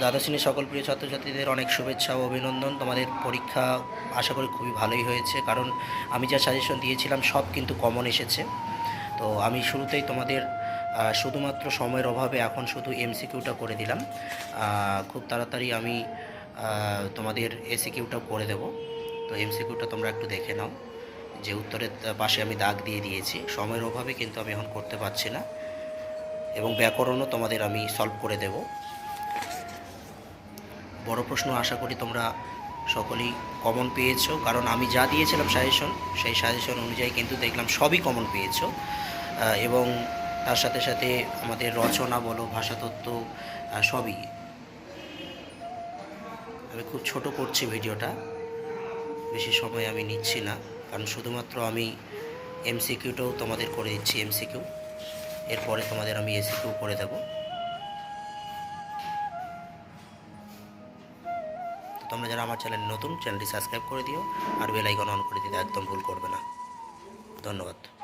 দ্বাদশ শ্রেণির সকল প্রিয় ছাত্রছাত্রীদের অনেক শুভেচ্ছা ও অভিনন্দন। তোমাদের পরীক্ষা আশা করি খুবই ভালোই হয়েছে, কারণ আমি যা সাজেশন দিয়েছিলাম সব কিন্তু কমন এসেছে। তো আমি শুরুতেই তোমাদের শুধুমাত্র সময়ের অভাবে এখন শুধু এমসিকিউটা করে দিলাম। খুব তাড়াতাড়ি আমি তোমাদের এসিকিউটাও করে দেব। তো এমসিকিউটা তোমরা একটু দেখে নাও, যে উত্তরের পাশে আমি দাগ দিয়ে দিয়েছি। সময়ের অভাবে কিন্তু আমি এখন করতে পারছি না এবং ব্যাকরণও তোমাদের আমি সলভ করে দেব। বড় প্রশ্ন আশা করি তোমরা সকলেই কমন পেয়েছ। কারণ আমি যা দিয়েছিলাম সাজেশন সেই সাজেশন অনুযায়ী কিন্তু দেখলাম সবই কমন পেয়েছ। এবং তার সাথে সাথে আমাদের রচনা বলো, ভাষাতত্ত্ব সবই। আমি খুব ছোট করছি ভিডিওটা, বেশি সময় আমি নিচ্ছি না, কারণ শুধুমাত্র আমি এমসিকিউটাও তোমাদের করে দিচ্ছি এমসিকিউ এরপরে তোমাদের আমি এসিকিউ করে দেবো। তোমরা যারা আমার চ্যানেল নতুন, চ্যানেলটি সাবস্ক্রাইব করে দিও আর বেলাইকন অন করে দিতে একদম ভুল করবে না। ধন্যবাদ।